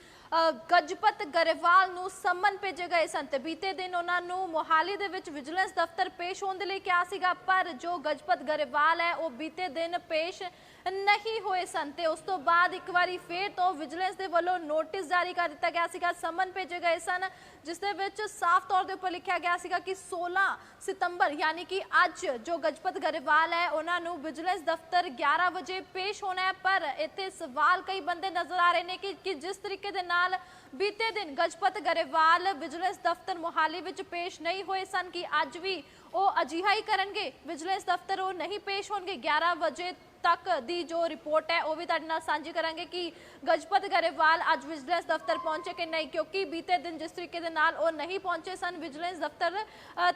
ਗਜਪਤ ਗਰੇਵਾਲ ਨੂੰ ਸਮਨ ਭੇਜੇ ਗਏ ਸਨ ਤੇ ਬੀਤੇ ਦਿਨ ਉਹਨਾਂ ਨੂੰ ਮੋਹਾਲੀ ਦੇ ਵਿੱਚ ਵਿਜੀਲੈਂਸ ਦਫ਼ਤਰ ਪੇਸ਼ ਹੋਣ ਦੇ ਲਈ ਕਿਹਾ ਸੀਗਾ, ਪਰ ਜੋ ਗਜਪਤ ਗਰੇਵਾਲ ਹੈ, ਉਹ ਬੀਤੇ ਦਿਨ ਪੇਸ਼ ਨਹੀਂ ਹੋਏ ਸਨ ਤੇ ਉਸ ਤੋਂ ਬਾਅਦ ਇੱਕ ਵਾਰੀ ਫੇਰ ਤੋਂ ਵਿਜੀਲੈਂਸ ਦੇ ਵੱਲੋਂ ਨੋਟਿਸ ਜਾਰੀ ਕਰ ਦਿੱਤਾ ਗਿਆ ਸੀਗਾ, ਸਮਨ ਭੇਜੇ ਗਏ ਸਨ, ਜਿਸ ਦੇ ਵਿੱਚ ਸਾਫ਼ ਤੌਰ ਦੇ ਉੱਪਰ ਲਿਖਿਆ ਗਿਆ ਸੀਗਾ ਕਿ 16 ਸਤੰਬਰ ਯਾਨੀ ਕਿ ਅੱਜ ਜੋ ਗਜਪਤ ਗਰੇਵਾਲ ਹੈ, ਉਹਨਾਂ ਨੂੰ ਵਿਜੀਲੈਂਸ ਦਫ਼ਤਰ 11 ਵਜੇ ਪੇਸ਼ ਹੋਣਾ ਹੈ, ਪਰ ਇੱਥੇ ਸਵਾਲ ਕਈ ਬੰਦੇ ਨਜ਼ਰ ਆ ਰਹੇ ਨੇ ਕਿ ਕਿ ਜਿਸ ਤਰੀਕੇ ਦੇ ਨਾਲ ਬੀਤੇ ਦਿਨ ਗਜਪਤ ਗਰੇਵਾਲ ਵਿਜੀਲੈਂਸ ਦਫ਼ਤਰ ਮੋਹਾਲੀ ਵਿੱਚ ਪੇਸ਼ ਨਹੀਂ ਹੋਏ ਸਨ ਕਿ ਅੱਜ ਵੀ ਉਹ ਅਜਿਹਾ ਹੀ ਕਰਨਗੇ, ਵਿਜੀਲੈਂਸ ਦਫ਼ਤਰ ਉਹ ਨਹੀਂ ਪੇਸ਼ ਹੋਣਗੇ 11 ਵਜੇ ਤੱਕ ਦੀ ਜੋ ਰਿਪੋਰਟ ਹੈ, ਉਹ ਵੀ ਤੁਹਾਡੇ ਨਾਲ ਸਾਂਝੀ ਕਰਾਂਗੇ ਕਿ ਗਜਪਤ ਗਰੇਵਾਲ ਅੱਜ ਵਿਜੀਲੈਂਸ ਦਫ਼ਤਰ ਪਹੁੰਚੇ ਕਿ ਨਹੀਂ, ਕਿਉਂਕਿ ਬੀਤੇ ਦਿਨ ਜਿਸ ਤਰੀਕੇ ਦੇ ਨਾਲ ਉਹ ਨਹੀਂ ਪਹੁੰਚੇ ਸਨ, ਵਿਜੀਲੈਂਸ ਦਫ਼ਤਰ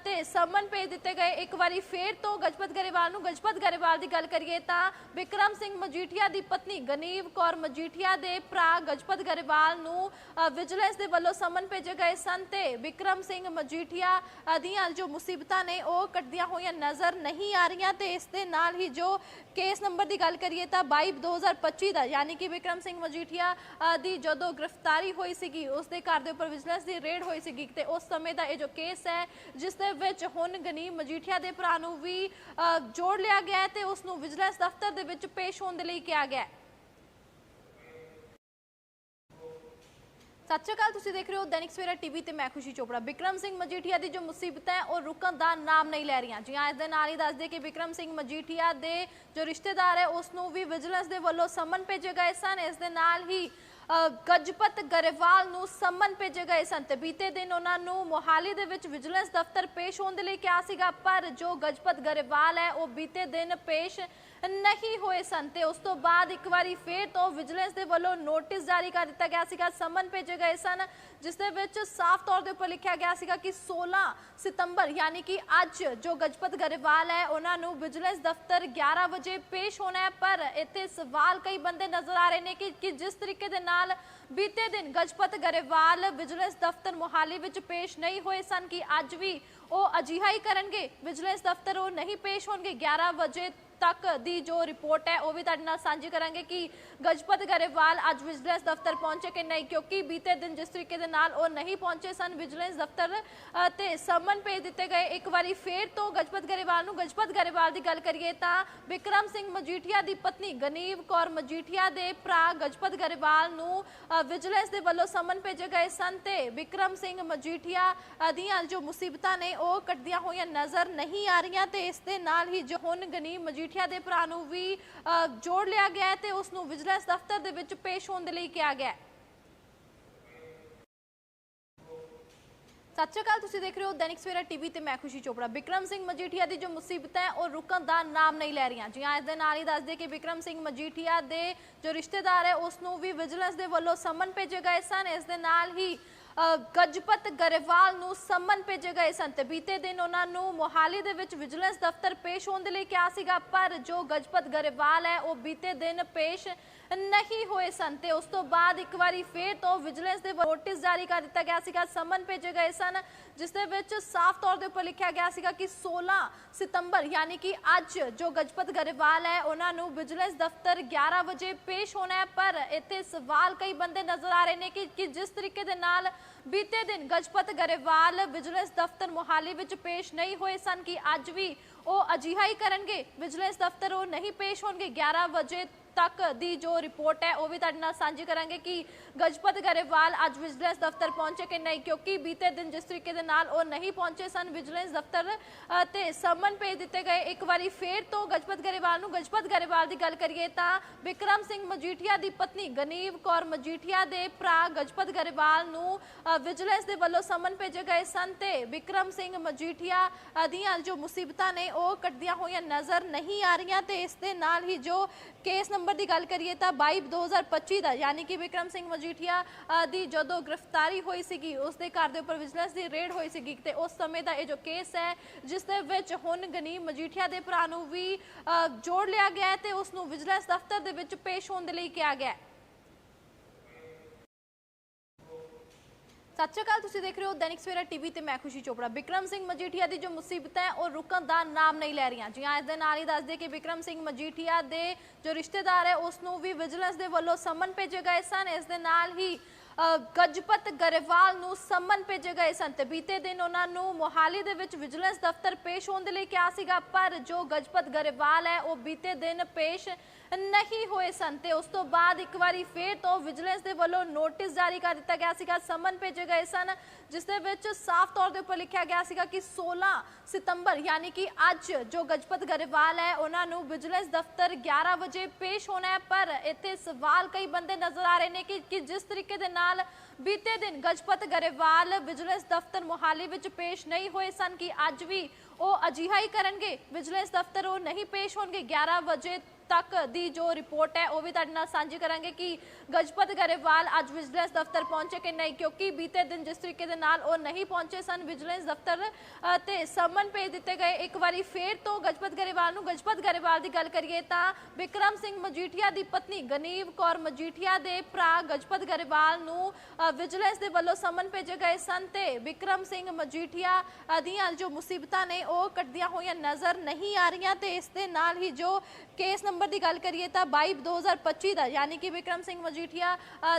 ਤੇ ਸਮਨ ਭੇਜ ਦਿੱਤੇ ਗਏ। ਇੱਕ ਵਾਰੀ ਫੇਰ ਤੋਂ ਗਜਪਤ ਗਰੇਵਾਲ ਨੂੰ, ਗਜਪਤ ਗਰੇਵਾਲ ਦੀ ਗੱਲ ਕਰੀਏ ਤਾਂ ਵਿਕਰਮ ਸਿੰਘ ਮਜੀਠੀਆ ਦੀ ਪਤਨੀ ਗਨੀਵ ਕੌਰ ਮਜੀਠੀਆ ਦੇ ਭਰਾ ਗਜਪਤ ਗਰੇਵਾਲ ਨੂੰ ਵਿਜੀਲੈਂਸ ਦੇ ਵੱਲੋਂ ਸਮਨ ਭੇਜੇ ਗਏ ਸਨ ਤੇ ਵਿਕਰਮ ਸਿੰਘ ਮਜੀਠੀਆ ਦੀਆਂ ਜੋ ਮੁਸੀਬਤਾਂ ਨੇ, ਉਹ ਕੱਟਦੀਆਂ ਹੋਈਆਂ ਨਜ਼ਰ ਨਹੀਂ ਆ ਰਹੀਆਂ ਤੇ ਇਸ ਦੇ ਨਾਲ ਹੀ ਜੋ ਕੇਸ ਨੰਬਰ ਦੀ ਗੱਲ ਕਰੀਏ ਤਾਂ 22 2025 ਦਾ ਯਾਨੀ ਕਿ ਵਿਕਰਮ ਸਿੰਘ ਮਜੀਠੀਆ ਦੀ ਜਦੋਂ ਗ੍ਰਿਫਤਾਰੀ ਹੋਈ ਸੀਗੀ ਉਸ ਦੇ ਘਰ ਦੇ ਉੱਪਰ ਵਿਜੀਲੈਂਸ ਦੀ ਰੇਡ ਹੋਈ ਸੀਗੀ ਤੇ ਉਸ ਸਮੇਂ ਦਾ ਇਹ ਜੋ ਕੇਸ ਹੈ ਜਿਸ ਦੇ ਵਿੱਚ ਹੁਣ ਗਨੀਮ ਮਜੀਠੀਆ ਦੇ ਭਰਾ ਨੂੰ ਵੀ ਅ, ਜੋੜ ਲਿਆ ਗਿਆ ਤੇ ਉਸ ਨੂੰ ਵਿਜੀਲੈਂਸ ਦਫ਼ਤਰ ਦੇ ਵਿੱਚ ਪੇਸ਼ ਹੋਣ ਦੇ ਲਈ ਕਿਹਾ ਗਿਆ ਹੈ। ਸਤਿ ਸ਼੍ਰੀ ਅਕਾਲ, ਤੁਸੀਂ ਦੇਖ ਰਹੇ ਹੋ ਦੈਨਿਕ ਸਵੇਰਾ ਟੀਵੀ ਤੇ ਮੈਂ ਖੁਸ਼ੀ ਚੋਪੜਾ। ਵਿਕਰਮ ਸਿੰਘ ਮਜੀਠੀਆ ਦੀ ਜੋ ਮੁਸੀਬਤਾਂ ਹੈ, ਉਹ ਰੁਕਣ ਦਾ ਨਾਮ ਨਹੀਂ ਲੈ ਰਹੀਆਂ। ਜੀ ਹਾਂ, ਇਸ ਦੇ ਨਾਲ ਹੀ ਦੱਸ ਦਈਏ ਕਿ ਵਿਕਰਮ ਸਿੰਘ ਮਜੀਠੀਆ ਦੇ ਜੋ ਰਿਸ਼ਤੇਦਾਰ ਹੈ, ਉਸ ਨੂੰ ਵੀ ਵਿਜੀਲੈਂਸ ਦੇ ਵੱਲੋਂ ਸਮਨ ਭੇਜੇ ਗਏ ਸਨ। ਇਸ ਦੇ ਨਾਲ ਹੀ ਗਜਪਤ ਗਰੇਵਾਲ ਨੂੰ ਸਮਨ ਭੇਜੇ ਗਏ ਸਨ ਤੇ ਬੀਤੇ ਦਿਨ ਉਹਨਾਂ ਨੂੰ ਮੋਹਾਲੀ ਦੇ ਵਿੱਚ ਵਿਜੀਲੈਂਸ ਦਫ਼ਤਰ ਪੇਸ਼ ਹੋਣ ਦੇ ਲਈ ਕਿਹਾ ਸੀਗਾ, ਪਰ ਜੋ ਗਜਪਤ ਗਰੇਵਾਲ ਹੈ, ਉਹ ਬੀਤੇ ਦਿਨ ਪੇਸ਼ ਨਹੀਂ ਹੋਏ ਸਨ ਤੇ ਉਸ ਤੋਂ ਬਾਅਦ ਇੱਕ ਵਾਰੀ ਫੇਰ ਤੋਂ ਵਿਜੀਲੈਂਸ ਦੇ ਵੱਲੋਂ ਨੋਟਿਸ ਜਾਰੀ ਕਰ ਦਿੱਤਾ ਗਿਆ ਸੀਗਾ, ਸਮਨ ਭੇਜੇ ਗਏ ਸਨ, ਜਿਸ ਦੇ ਵਿੱਚ ਸਾਫ਼ ਤੌਰ ਦੇ ਉੱਪਰ ਲਿਖਿਆ ਗਿਆ ਸੀਗਾ ਕਿ 16 ਸਤੰਬਰ ਯਾਨੀ ਕਿ ਅੱਜ ਜੋ ਗਜਪਤ ਗਰੇਵਾਲ ਹੈ, ਉਹਨਾਂ ਨੂੰ ਵਿਜੀਲੈਂਸ ਦਫ਼ਤਰ 11 ਵਜੇ ਪੇਸ਼ ਹੋਣਾ ਹੈ, ਪਰ ਇੱਥੇ ਸਵਾਲ ਕਈ ਬੰਦੇ ਨਜ਼ਰ ਆ ਰਹੇ ਨੇ ਕਿ ਕਿ ਜਿਸ ਤਰੀਕੇ ਦੇ ਨਾਲ ਬੀਤੇ ਦਿਨ ਗਜਪਤ ਗਰੇਵਾਲ ਵਿਜੀਲੈਂਸ ਦਫ਼ਤਰ ਮੋਹਾਲੀ ਵਿੱਚ ਪੇਸ਼ ਨਹੀਂ ਹੋਏ ਸਨ ਕਿ ਅੱਜ ਵੀ ਉਹ ਅਜਿਹਾ ਹੀ ਕਰਨਗੇ, ਵਿਜੀਲੈਂਸ ਦਫ਼ਤਰ ਉਹ ਨਹੀਂ ਪੇਸ਼ ਹੋਣਗੇ 11 ਵਜੇ ਤੱਕ ਦੀ ਜੋ ਰਿਪੋਰਟ ਹੈ, ਉਹ ਵੀ ਤੁਹਾਡੇ ਨਾਲ ਸਾਂਝੀ ਕਰਾਂਗੇ ਕਿ ਗਜਪਤ ਗਰੇਵਾਲ ਅੱਜ ਵਿਜੀਲੈਂਸ ਦਫ਼ਤਰ ਪਹੁੰਚੇ ਕਿ ਨਹੀਂ, ਕਿਉਂਕਿ ਬੀਤੇ ਦਿਨ ਜਿਸ ਤਰੀਕੇ ਦੇ ਨਾਲ ਉਹ ਨਹੀਂ ਪਹੁੰਚੇ ਸਨ, ਵਿਜੀਲੈਂਸ ਦਫ਼ਤਰ ਤੇ ਸਮਨ ਭੇਜ ਦਿੱਤੇ ਗਏ। ਇੱਕ ਵਾਰੀ ਫੇਰ ਤੋਂ ਗਜਪਤ ਗਰੇਵਾਲ ਨੂੰ ਗਜਪਤ ਗਰੇਵਾਲ ਦੀ ਗੱਲ ਕਰੀਏ ਤਾਂ ਵਿਕਰਮ ਸਿੰਘ ਮਜੀਠੀਆ ਦੀ ਪਤਨੀ ਗਨੀਵ ਕੌਰ ਮਜੀਠੀਆ ਦੇ ਭਰਾ ਗਜਪਤ ਗਰੇਵਾਲ ਨੂੰ ਵਿਜੀਲੈਂਸ ਦੇ ਵੱਲੋਂ ਸਮਨ ਭੇਜੇ ਗਏ ਸਨ ਤੇ ਵਿਕਰਮ ਸਿੰਘ ਮਜੀਠੀਆ ਦੀਆਂ ਜੋ ਮੁਸੀਬਤਾਂ ਨੇ, ਉਹ ਕੱਟਦੀਆਂ ਹੋਈਆਂ ਨਜ਼ਰ ਨਹੀਂ ਆ ਰਹੀਆਂ ਤੇ ਇਸ ਦੇ ਨਾਲ ਹੀ ਜੋ ਹੁਣ ਗਨੀਮ ਮਜੀਠੀਆ ਦੇ ਭਰਾ ਨੂੰ ਵੀ ਜੋੜ ਲਿਆ ਗਿਆ ਹੈ ਤੇ ਉਸ ਨੂੰ ਵਿਜੀਲੈਂਸ ਦਫ਼ਤਰ ਦੇ ਵਿੱਚ ਪੇਸ਼ ਹੋਣ ਦੇ ਲਈ ਕਿਹਾ ਗਿਆ ਹੈ। ਸਤਿ ਸ਼੍ਰੀ ਅਕਾਲ, ਤੁਸੀਂ ਦੇਖ ਰਹੇ ਹੋ ਦੈਨਿਕ ਸਵੇਰਾ ਟੀਵੀ ਤੇ ਮੈਂ ਖੁਸ਼ੀ ਚੋਪੜਾ। ਵਿਕਰਮ ਸਿੰਘ ਮਜੀਠੀਆ ਦੀ ਜੋ ਮੁਸੀਬਤਾਂ ਹੈ, ਉਹ ਰੁਕਣ ਦਾ ਨਾਮ ਨਹੀਂ ਲੈ ਰਹੀਆਂ। ਜੀ ਹਾਂ, ਇਸ ਦੇ ਨਾਲ ਹੀ ਦੱਸ ਦਈਏ ਕਿ ਵਿਕਰਮ ਸਿੰਘ ਮਜੀਠੀਆ ਦੇ ਜੋ ਰਿਸ਼ਤੇਦਾਰ ਹੈ, ਉਸ ਨੂੰ ਵੀ ਵਿਜੀਲੈਂਸ ਦੇ ਵੱਲੋਂ ਸਮਨ ਭੇਜੇ ਗਏ ਸਨ। ਇਸ ਦੇ ਨਾਲ ਹੀ ਗਜਪਤ ਗਰੇਵਾਲ ਨੂੰ ਸਮਨ ਭੇਜੇ ਗਏ ਸਨ ਤੇ ਬੀਤੇ ਦਿਨ ਉਹਨਾਂ ਨੂੰ ਮੋਹਾਲੀ ਦੇ ਵਿੱਚ ਵਿਜੀਲੈਂਸ ਦਫ਼ਤਰ ਪੇਸ਼ ਹੋਣ ਦੇ ਲਈ ਕਿਹਾ ਸੀਗਾ, ਪਰ ਜੋ ਗਜਪਤ ਗਰੇਵਾਲ ਹੈ, ਉਹ ਬੀਤੇ ਦਿਨ ਪੇਸ਼ ਨਹੀਂ ਹੋਏ ਸਨ ਤੇ ਉਸ ਤੋਂ ਬਾਅਦ ਇੱਕ ਵਾਰੀ ਫੇਰ ਤੋਂ ਵਿਜੀਲੈਂਸ ਦੇ ਨੋਟਿਸ ਜਾਰੀ ਕਰ ਦਿੱਤਾ ਗਿਆ ਸੀਗਾ ਸਮਨ ਭੇਜੇ ਗਏ ਸਨ, ਜਿਸ ਦੇ ਵਿੱਚ ਸਾਫ਼ ਤੌਰ ਦੇ ਉੱਪਰ ਲਿਖਿਆ ਗਿਆ ਸੀਗਾ ਕਿ 16 ਸਤੰਬਰ ਯਾਨੀ ਕਿ ਅੱਜ ਜੋ ਗਜਪਤ ਗਰੇਵਾਲ ਹੈ, ਉਹਨਾਂ ਨੂੰ ਵਿਜੀਲੈਂਸ ਦਫ਼ਤਰ 11 ਵਜੇ ਪੇਸ਼ ਹੋਣਾ ਹੈ, ਪਰ ਇੱਥੇ ਸਵਾਲ ਕਈ ਬੰਦੇ ਨਜ਼ਰ ਆ ਰਹੇ ਨੇ ਕਿ ਕਿ ਜਿਸ ਤਰੀਕੇ ਦੇ ਨਾਲ ਬੀਤੇ ਦਿਨ ਗਜਪਤ ਗਰੇਵਾਲ ਵਿਜੀਲੈਂਸ ਦਫ਼ਤਰ ਮੋਹਾਲੀ ਵਿੱਚ ਪੇਸ਼ ਨਹੀਂ ਹੋਏ ਸਨ ਕਿ ਅੱਜ ਵੀ ਉਹ ਅਜਿਹਾ ਹੀ ਕਰਨਗੇ ਵਿਜੀਲੈਂਸ ਦਫ਼ਤਰ ਉਹ ਨਹੀਂ ਪੇਸ਼ ਹੋਣਗੇ 11 ਵਜੇ ਤੱਕ ਦੀ ਜੋ ਰਿਪੋਰਟ ਹੈ, ਉਹ ਵੀ ਤੁਹਾਡੇ ਨਾਲ ਸਾਂਝੀ ਕਰਾਂਗੇ ਕਿ ਗਜਪਤ ਗਰੇਵਾਲ ਅੱਜ ਵਿਜੀਲੈਂਸ ਦਫ਼ਤਰ ਪਹੁੰਚੇ ਕਿ ਨਹੀਂ, ਕਿਉਂਕਿ ਬੀਤੇ ਦਿਨ ਜਿਸ ਤਰੀਕੇ ਦੇ ਨਾਲ ਉਹ ਨਹੀਂ ਪਹੁੰਚੇ ਸਨ, ਵਿਜੀਲੈਂਸ ਦਫ਼ਤਰ ਤੇ ਸਮਨ ਭੇਜ ਦਿੱਤੇ ਗਏ। ਇੱਕ ਵਾਰੀ ਫੇਰ ਤੋਂ ਗਜਪਤ ਗਰੇਵਾਲ ਨੂੰ, ਗਜਪਤ ਗਰੇਵਾਲ ਦੀ ਗੱਲ ਕਰੀਏ ਤਾਂ ਵਿਕਰਮ ਸਿੰਘ ਮਜੀਠੀਆ ਦੀ ਪਤਨੀ ਗਨੀਵ ਕੌਰ ਮਜੀਠੀਆ ਦੇ ਭਰਾ ਗਜਪਤ ਗਰੇਵਾਲ ਨੂੰ ਵਿਜੀਲੈਂਸ ਦੇ ਵੱਲੋਂ ਸਮਨ ਭੇਜੇ ਗਏ ਸਨ ਤੇ ਵਿਕਰਮ ਸਿੰਘ ਮਜੀਠੀਆ ਦੀਆਂ ਜੋ ਮੁਸੀਬਤਾਂ ਨੇ, ਉਹ ਕੱਟਦੀਆਂ ਹੋਈਆਂ ਨਜ਼ਰ ਨਹੀਂ ਆ ਰਹੀਆਂ ਤੇ ਇਸ ਦੇ ਨਾਲ ਹੀ ਜੋ ਕੇਸ ਨੰਬਰ ਦੀ ਗੱਲ ਕਰੀਏ ਤਾਂ 22 2025 ਦਾ ਯਾਨੀ ਕਿ ਵਿਕਰਮ ਸਿੰਘ ਮਜੀਠੀਆ ਦੀ ਜਦੋਂ ਗ੍ਰਿਫਤਾਰੀ ਹੋਈ ਸੀਗੀ ਉਸ ਦੇ ਘਰ ਦੇ ਉੱਪਰ ਵਿਜੀਲੈਂਸ ਦੀ ਰੇਡ ਹੋਈ ਸੀਗੀ ਤੇ ਉਸ ਸਮੇਂ ਦਾ ਇਹ ਜੋ ਕੇਸ ਹੈ ਜਿਸ ਦੇ ਵਿੱਚ ਹੁਣ ਗਨੀਮ ਮਜੀਠੀਆ ਦੇ ਭਰਾ ਨੂੰ ਵੀ ਅ, ਜੋੜ ਲਿਆ ਗਿਆ ਤੇ ਉਸ ਨੂੰ ਵਿਜੀਲੈਂਸ ਦਫ਼ਤਰ ਦੇ ਵਿੱਚ ਪੇਸ਼ ਹੋਣ ਦੇ ਲਈ ਕਿਹਾ ਗਿਆ ਹੈ। ਸਤਿ ਸ਼੍ਰੀ ਅਕਾਲ, ਤੁਸੀਂ ਦੇਖ ਰਹੇ ਹੋ ਦੈਨਿਕ ਸਵੇਰਾ ਟੀਵੀ ਤੇ ਮੈਂ ਖੁਸ਼ੀ ਚੋਪੜਾ। ਵਿਕਰਮ ਸਿੰਘ ਮਜੀਠੀਆ ਦੀ ਜੋ ਮੁਸੀਬਤਾਂ ਹੈ, ਉਹ ਰੁਕਣ ਦਾ ਨਾਮ ਨਹੀਂ ਲੈ ਰਹੀਆਂ। ਜੀ ਹਾਂ, ਇਸ ਦੇ ਨਾਲ ਹੀ ਦੱਸ ਦਈਏ ਕਿ ਵਿਕਰਮ ਸਿੰਘ ਮਜੀਠੀਆ ਦੇ ਜੋ ਰਿਸ਼ਤੇਦਾਰ ਹੈ, ਉਸ ਨੂੰ ਵੀ ਵਿਜੀਲੈਂਸ ਦੇ ਵੱਲੋਂ ਸਮਨ ਭੇਜੇ ਗਏ ਸਨ। ਇਸ ਦੇ ਨਾਲ ਹੀ ਗਜਪਤ ਗਰੇਵਾਲ ਨੂੰ ਸਮਨ ਭੇਜੇ ਗਏ ਸਨ ਤੇ ਬੀਤੇ ਦਿਨ ਉਹਨਾਂ ਨੂੰ ਮੋਹਾਲੀ ਦੇ ਵਿੱਚ ਵਿਜੀਲੈਂਸ ਦਫ਼ਤਰ ਪੇਸ਼ ਹੋਣ ਦੇ ਲਈ ਕਿਹਾ ਸੀਗਾ, ਪਰ ਜੋ ਗਜਪਤ ਗਰੇਵਾਲ ਹੈ, ਉਹ ਬੀਤੇ ਦਿਨ ਪੇਸ਼ ਨਹੀਂ ਹੋਏ ਸਨ ਤੇ ਉਸ ਤੋਂ ਬਾਅਦ ਇੱਕ ਵਾਰੀ ਫੇਰ ਤੋਂ ਵਿਜੀਲੈਂਸ ਦੇ ਵੱਲੋਂ ਨੋਟਿਸ ਜਾਰੀ ਕਰ ਦਿੱਤਾ ਗਿਆ ਸੀਗਾ, ਸਮਨ ਭੇਜੇ ਗਏ ਸਨ, ਜਿਸ ਦੇ ਵਿੱਚ ਸਾਫ਼ ਤੌਰ ਦੇ ਉੱਪਰ ਲਿਖਿਆ ਗਿਆ ਸੀਗਾ ਕਿ 16 ਸਤੰਬਰ ਯਾਨੀ ਕਿ ਅੱਜ ਜੋ ਗਜਪਤ ਗਰੇਵਾਲ ਹੈ, ਉਹਨਾਂ ਨੂੰ ਵਿਜੀਲੈਂਸ ਦਫ਼ਤਰ 11 ਵਜੇ ਪੇਸ਼ ਹੋਣਾ ਹੈ, ਪਰ ਇੱਥੇ ਸਵਾਲ ਕਈ ਬੰਦੇ ਨਜ਼ਰ ਆ ਰਹੇ ਨੇ ਕਿ ਕਿ ਜਿਸ ਤਰੀਕੇ ਦੇ ਨਾਲ ਬੀਤੇ ਦਿਨ ਗਜਪਤ ਗਰੇਵਾਲ ਵਿਜੀਲੈਂਸ ਦਫ਼ਤਰ ਮੋਹਾਲੀ ਵਿੱਚ ਪੇਸ਼ ਨਹੀਂ ਹੋਏ ਸਨ ਕਿ ਅੱਜ ਵੀ ਉਹ ਅਜਿਹਾ ਹੀ ਕਰਨਗੇ, ਵਿਜੀਲੈਂਸ ਦਫ਼ਤਰ ਉਹ ਨਹੀਂ ਪੇਸ਼ ਹੋਣਗੇ 11 ਵਜੇ ਤੱਕ ਦੀ ਜੋ ਰਿਪੋਰਟ ਹੈ, ਉਹ ਵੀ ਤੁਹਾਡੇ ਨਾਲ ਸਾਂਝੀ ਕਰਾਂਗੇ ਕਿ ਗਜਪਤ ਗਰੇਵਾਲ ਅੱਜ ਵਿਜੀਲੈਂਸ ਦਫ਼ਤਰ ਪਹੁੰਚੇ ਕਿ ਨਹੀਂ, ਕਿਉਂਕਿ ਬੀਤੇ ਦਿਨ ਜਿਸ ਤਰੀਕੇ ਦੇ ਨਾਲ ਉਹ ਨਹੀਂ ਪਹੁੰਚੇ ਸਨ, ਵਿਜੀਲੈਂਸ ਦਫ਼ਤਰ ਤੇ ਸਮਨ ਭੇਜ ਦਿੱਤੇ ਗਏ। ਇੱਕ ਵਾਰੀ ਫੇਰ ਤੋਂ ਗਜਪਤ ਗਰੇਵਾਲ ਨੂੰ ਗਜਪਤ ਗਰੇਵਾਲ ਦੀ ਗੱਲ ਕਰੀਏ ਤਾਂ ਵਿਕਰਮ ਸਿੰਘ ਮਜੀਠੀਆ ਦੀ ਪਤਨੀ ਗਨੀਵ ਕੌਰ ਮਜੀਠੀਆ ਦੇ ਭਰਾ ਗਜਪਤ ਗਰੇਵਾਲ ਨੂੰ ਵਿਜੀਲੈਂਸ ਦੇ ਵੱਲੋਂ ਸਮਨ ਭੇਜੇ ਗਏ ਸਨ ਤੇ ਵਿਕਰਮ ਸਿੰਘ ਮਜੀਠੀਆ ਦੀਆਂ ਜੋ ਮੁਸੀਬਤਾਂ ਨੇ, ਉਹ ਕੱਟਦੀਆਂ ਹੋਈਆਂ ਨਜ਼ਰ ਨਹੀਂ ਆ ਰਹੀਆਂ ਤੇ ਇਸ ਦੇ ਨਾਲ ਹੀ ਜੋ ਕੇਸ ਨੰਬਰ ਦੀ ਗੱਲ ਕਰੀਏ ਤਾਂ 22 2025 ਦਾ ਯਾਨੀ ਕਿ ਵਿਕਰਮ ਸਿੰਘ ਮਜੀਠੀਆ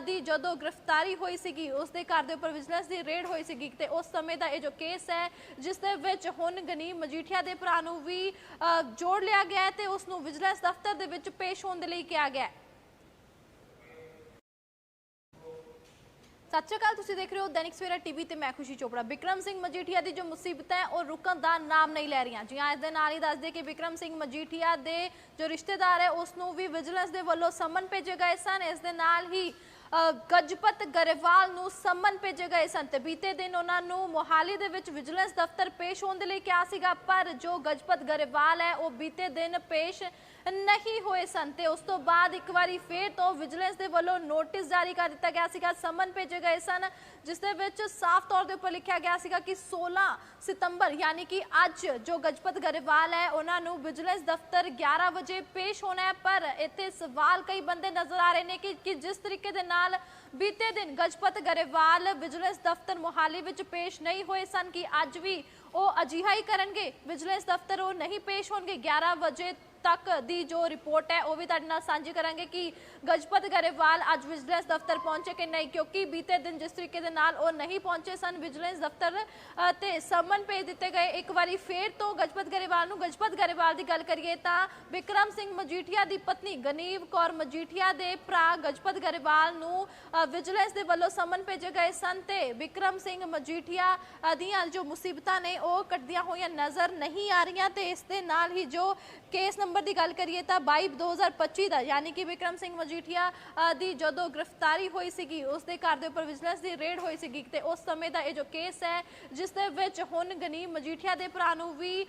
ਦੀ ਜਦੋਂ ਗ੍ਰਿਫਤਾਰੀ ਹੋਈ ਸੀਗੀ ਉਸ ਦੇ ਘਰ ਦੇ ਉੱਪਰ ਵਿਜੀਲੈਂਸ ਦੀ ਰੇਡ ਹੋਈ ਸੀਗੀ ਤੇ ਉਸ ਸਮੇਂ ਦਾ ਇਹ ਜੋ ਕੇਸ ਹੈ ਜਿਸ ਦੇ ਵਿੱਚ ਹੁਣ ਗਨੀਮ ਮਜੀਠੀਆ ਦੇ ਭਰਾ ਨੂੰ ਵੀ ਅ, ਜੋੜ ਲਿਆ ਗਿਆ ਤੇ ਉਸ ਨੂੰ ਵਿਜੀਲੈਂਸ ਦਫ਼ਤਰ ਦੇ ਵਿੱਚ ਪੇਸ਼ ਹੋਣ ਦੇ ਲਈ ਕਿਹਾ ਗਿਆ ਹੈ। ਸਤਿ ਸ਼੍ਰੀ ਅਕਾਲ, ਤੁਸੀਂ ਦੇਖ ਰਹੇ ਹੋ ਦੈਨਿਕ ਸਵੇਰਾ ਟੀਵੀ ਤੇ ਮੈਂ ਖੁਸ਼ੀ ਚੋਪੜਾ। ਵਿਕਰਮ ਸਿੰਘ ਮਜੀਠੀਆ ਦੀ ਜੋ ਮੁਸੀਬਤਾਂ ਹੈ, ਉਹ ਰੁਕਣ ਦਾ ਨਾਮ ਨਹੀਂ ਲੈ ਰਹੀਆਂ। ਜੀ ਇਸ ਦੇ ਨਾਲ ਹੀ ਦੱਸਦੇ ਕਿ ਵਿਕਰਮ ਸਿੰਘ ਮਜੀਠੀਆ ਦੇ ਜੋ ਰਿਸ਼ਤੇਦਾਰ ਹੈ, ਉਸ ਨੂੰ ਵੀ ਵਿਜੀਲੈਂਸ ਦੇ ਵੱਲੋਂ ਸਮਨ ਭੇਜੇ ਗਏ ਸਨ। ਇਸ ਦੇ ਨਾਲ ਹੀ ਗਜਪਤ ਗਰੇਵਾਲ ਨੂੰ ਸਮਨ ਭੇਜੇ ਗਏ ਸਨ ਤੇ ਬੀਤੇ ਦਿਨ ਉਹਨਾਂ ਨੂੰ ਮੋਹਾਲੀ ਦੇ ਵਿੱਚ ਵਿਜੀਲੈਂਸ ਦਫ਼ਤਰ ਪੇਸ਼ ਹੋਣ ਦੇ ਲਈ ਕਿਹਾ ਸੀਗਾ, ਪਰ ਜੋ ਗਜਪਤ ਗਰੇਵਾਲ ਹੈ, ਉਹ ਬੀਤੇ ਦਿਨ ਪੇਸ਼ ਨਹੀਂ ਹੋਏ ਸਨ ਤੇ ਉਸ ਤੋਂ ਬਾਅਦ ਇੱਕ ਵਾਰੀ ਫੇਰ ਤੋਂ ਵਿਜੀਲੈਂਸ ਦੇ ਵੱਲੋਂ ਨੋਟਿਸ ਜਾਰੀ ਕਰ ਦਿੱਤਾ ਗਿਆ ਸੀਗਾ, ਸਮਨ ਭੇਜੇ ਗਏ ਸਨ, ਜਿਸ ਦੇ ਵਿੱਚ ਸਾਫ਼ ਤੌਰ ਦੇ ਉੱਪਰ ਲਿਖਿਆ ਗਿਆ ਸੀਗਾ ਕਿ 16 ਸਤੰਬਰ ਯਾਨੀ ਕਿ ਅੱਜ ਜੋ ਗਜਪਤ ਗਰੇਵਾਲ ਹੈ, ਉਹਨਾਂ ਨੂੰ ਵਿਜੀਲੈਂਸ ਦਫ਼ਤਰ 11 ਵਜੇ ਪੇਸ਼ ਹੋਣਾ ਹੈ, ਪਰ ਇੱਥੇ ਸਵਾਲ ਕਈ ਬੰਦੇ ਨਜ਼ਰ ਆ ਰਹੇ ਨੇ ਕਿ ਕਿ ਜਿਸ ਤਰੀਕੇ ਦੇ ਨਾਲ ਬੀਤੇ ਦਿਨ ਗਜਪਤ ਗਰੇਵਾਲ ਵਿਜੀਲੈਂਸ ਦਫ਼ਤਰ ਮੋਹਾਲੀ ਵਿੱਚ ਪੇਸ਼ ਨਹੀਂ ਹੋਏ ਸਨ ਕਿ ਅੱਜ ਵੀ ਉਹ ਅਜਿਹਾ ਹੀ ਕਰਨਗੇ, ਵਿਜੀਲੈਂਸ ਦਫ਼ਤਰ ਉਹ ਨਹੀਂ ਪੇਸ਼ ਹੋਣਗੇ 11 ਵਜੇ ਤੱਕ ਦੀ ਜੋ ਰਿਪੋਰਟ ਹੈ, ਉਹ ਵੀ ਤੁਹਾਡੇ ਨਾਲ ਸਾਂਝੀ ਕਰਾਂਗੇ ਕਿ ਗਜਪਤ ਗਰੇਵਾਲ ਅੱਜ ਵਿਜੀਲੈਂਸ ਦਫ਼ਤਰ ਪਹੁੰਚੇ ਕਿ ਨਹੀਂ, ਕਿਉਂਕਿ ਬੀਤੇ ਦਿਨ ਜਿਸ ਤਰੀਕੇ ਦੇ ਨਾਲ ਉਹ ਨਹੀਂ ਪਹੁੰਚੇ ਸਨ, ਵਿਜੀਲੈਂਸ ਦਫ਼ਤਰ ਤੇ ਸਮਨ ਭੇਜ ਦਿੱਤੇ ਗਏ। ਇੱਕ ਵਾਰੀ ਫੇਰ ਤੋਂ ਗਜਪਤ ਗਰੇਵਾਲ ਨੂੰ, ਗਜਪਤ ਗਰੇਵਾਲ ਦੀ ਗੱਲ ਕਰੀਏ ਤਾਂ ਵਿਕਰਮ ਸਿੰਘ ਮਜੀਠੀਆ ਦੀ ਪਤਨੀ ਗਨੀਵ ਕੌਰ ਮਜੀਠੀਆ ਦੇ ਭਰਾ ਗਜਪਤ ਗਰੇਵਾਲ ਨੂੰ ਵਿਜੀਲੈਂਸ ਦੇ ਵੱਲੋਂ ਸਮਨ ਭੇਜੇ ਗਏ ਸਨ ਤੇ ਵਿਕਰਮ ਸਿੰਘ ਮਜੀਠੀਆ ਦੀਆਂ ਜੋ ਮੁਸੀਬਤਾਂ ਨੇ, ਉਹ ਕੱਟਦੀਆਂ ਹੋਈਆਂ ਨਜ਼ਰ ਨਹੀਂ ਆ ਰਹੀਆਂ ਤੇ ਇਸ ਦੇ ਨਾਲ ਹੀ ਜੋ ਕੇਸ ਨੰਬਰ ਦੀ ਗੱਲ ਕਰੀਏ ਤਾਂ 22 2025 ਦਾ, ਯਾਨੀ ਕਿ ਵਿਕਰਮ ਸਿੰਘ ਮਜੀਠੀਆ ਦੀ ਜਦੋਂ ਗ੍ਰਿਫਤਾਰੀ ਹੋਈ ਸੀਗੀ, ਉਸ ਦੇ ਘਰ ਦੇ ਉੱਪਰ ਵਿਜੀਲੈਂਸ ਦੀ ਰੇਡ ਹੋਈ ਸੀਗੀ ਤੇ ਉਸ ਸਮੇਂ ਦਾ ਇਹ ਜੋ ਕੇਸ ਹੈ, ਜਿਸ ਦੇ ਵਿੱਚ ਹੁਣ ਗਨੀਮ ਮਜੀਠੀਆ ਦੇ ਭਰਾ ਨੂੰ ਵੀ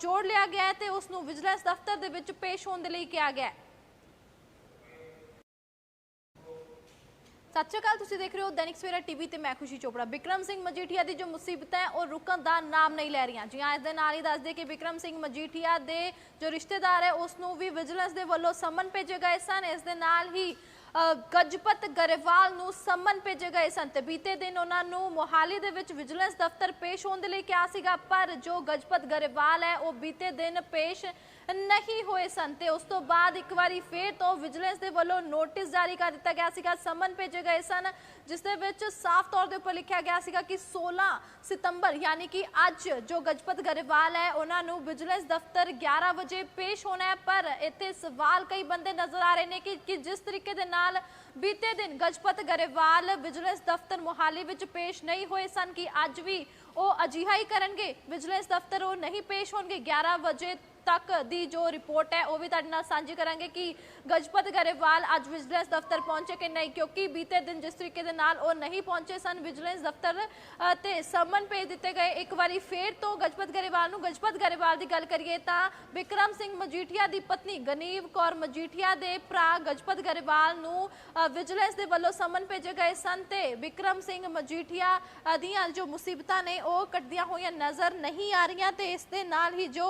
ਜੋੜ ਲਿਆ ਗਿਆ ਤੇ ਉਸ ਨੂੰ ਵਿਜੀਲੈਂਸ ਦਫ਼ਤਰ ਦੇ ਵਿੱਚ ਪੇਸ਼ ਹੋਣ ਦੇ ਲਈ ਕਿਹਾ ਗਿਆ ਸਤਿ ਸ਼੍ਰੀ ਅਕਾਲ, ਤੁਸੀਂ ਦੇਖ ਰਹੇ ਹੋ ਦੈਨਿਕ ਸਵੇਰਾ ਟੀਵੀ ਤੇ ਮੈਂ ਖੁਸ਼ੀ ਚੋਪੜਾ। ਵਿਕਰਮ ਸਿੰਘ ਮਜੀਠੀਆ ਦੀ ਜੋ ਮੁਸੀਬਤਾਂ ਹੈ, ਉਹ ਰੁਕਣ ਦਾ ਨਾਮ ਨਹੀਂ ਲੈ ਰਹੀਆਂ। ਜੀ ਇਸ ਦੇ ਨਾਲ ਹੀ ਦੱਸਦੇ ਕਿ ਵਿਕਰਮ ਸਿੰਘ ਮਜੀਠੀਆ ਦੇ ਜੋ ਰਿਸ਼ਤੇਦਾਰ ਹੈ, ਉਸ ਨੂੰ ਵੀ ਵਿਜੀਲੈਂਸ ਦੇ ਵੱਲੋਂ ਸਮਨ ਭੇਜੇ ਗਏ ਸਨ। ਇਸ ਦੇ ਨਾਲ ਹੀ ਗਜਪਤ ਗਰੇਵਾਲ ਨੂੰ ਸਮਨ ਭੇਜੇ ਗਏ ਸਨ ਤੇ ਬੀਤੇ ਦਿਨ ਉਹਨਾਂ ਨੂੰ ਮੋਹਾਲੀ ਦੇ ਵਿੱਚ ਵਿਜੀਲੈਂਸ ਦਫ਼ਤਰ ਪੇਸ਼ ਹੋਣ ਦੇ ਲਈ ਕਿਹਾ ਸੀਗਾ, ਪਰ ਜੋ ਗਜਪਤ ਗਰੇਵਾਲ ਹੈ, ਉਹ ਬੀਤੇ ਦਿਨ ਪੇਸ਼ ਨਹੀਂ ਹੋਏ ਸਨ ਤੇ ਉਸ ਤੋਂ ਬਾਅਦ ਇੱਕ ਵਾਰੀ ਫੇਰ ਤੋਂ ਵਿਜੀਲੈਂਸ ਦੇ ਵੱਲੋਂ ਨੋਟਿਸ ਜਾਰੀ ਕਰ ਦਿੱਤਾ ਗਿਆ ਸੀਗਾ, ਸਮਨ ਭੇਜੇ ਗਏ ਸਨ, ਜਿਸ ਦੇ ਵਿੱਚ ਸਾਫ਼ ਤੌਰ ਦੇ ਉੱਪਰ ਲਿਖਿਆ ਗਿਆ ਸੀਗਾ ਕਿ 16 ਸਤੰਬਰ ਯਾਨੀ ਕਿ ਅੱਜ ਜੋ ਗਜਪਤ ਗਰੇਵਾਲ ਹੈ, ਉਹਨਾਂ ਨੂੰ ਵਿਜੀਲੈਂਸ ਦਫ਼ਤਰ 11 ਵਜੇ ਪੇਸ਼ ਹੋਣਾ ਹੈ, ਪਰ ਇੱਥੇ ਸਵਾਲ ਕਈ ਬੰਦੇ ਨਜ਼ਰ ਆ ਰਹੇ ਨੇ ਕਿ ਕਿ ਜਿਸ ਤਰੀਕੇ ਦੇ ਨਾਲ ਬੀਤੇ ਦਿਨ ਗਜਪਤ ਗਰੇਵਾਲ ਵਿਜੀਲੈਂਸ ਦਫ਼ਤਰ ਮੋਹਾਲੀ ਵਿੱਚ ਪੇਸ਼ ਨਹੀਂ ਹੋਏ ਸਨ ਕਿ ਅੱਜ ਵੀ ਉਹ ਅਜਿਹਾ ਹੀ ਕਰਨਗੇ, ਵਿਜੀਲੈਂਸ ਦਫ਼ਤਰ ਉਹ ਨਹੀਂ ਪੇਸ਼ ਹੋਣਗੇ 11 ਵਜੇ ਤੱਕ ਦੀ ਜੋ ਰਿਪੋਰਟ ਹੈ, ਉਹ ਵੀ ਤੁਹਾਡੇ ਨਾਲ ਸਾਂਝੀ ਕਰਾਂਗੇ ਕਿ ਗਜਪਤ ਗਰੇਵਾਲ ਅੱਜ ਵਿਜੀਲੈਂਸ ਦਫ਼ਤਰ ਪਹੁੰਚੇ ਕਿ ਨਹੀਂ, ਕਿਉਂਕਿ ਬੀਤੇ ਦਿਨ ਜਿਸ ਤਰੀਕੇ ਦੇ ਨਾਲ ਉਹ ਨਹੀਂ ਪਹੁੰਚੇ ਸਨ ਵਿਜੀਲੈਂਸ ਦਫ਼ਤਰ ਤੇ ਸਮਨ ਭੇਜ ਦਿੱਤੇ ਗਏ। ਇੱਕ ਵਾਰੀ ਫੇਰ ਤੋਂ ਗਜਪਤ ਗਰੇਵਾਲ ਨੂੰ, ਗਜਪਤ ਗਰੇਵਾਲ ਦੀ ਗੱਲ ਕਰੀਏ ਤਾਂ ਵਿਕਰਮ ਸਿੰਘ ਮਜੀਠੀਆ ਦੀ ਪਤਨੀ ਗਨੀਵ ਕੌਰ ਮਜੀਠੀਆ ਦੇ ਭਰਾ ਗਜਪਤ ਗਰੇਵਾਲ ਨੂੰ ਵਿਜੀਲੈਂਸ ਦੇ ਵੱਲੋਂ ਸਮਨ ਭੇਜੇ ਗਏ ਸਨ ਤੇ ਵਿਕਰਮ ਸਿੰਘ ਮਜੀਠੀਆ ਦੀਆਂ ਜੋ ਮੁਸੀਬਤਾਂ ਨੇ, ਉਹ ਕੱਟਦੀਆਂ ਹੋਈਆਂ ਨਜ਼ਰ ਨਹੀਂ ਆ ਰਹੀਆਂ ਤੇ ਇਸ ਦੇ ਨਾਲ ਹੀ ਜੋ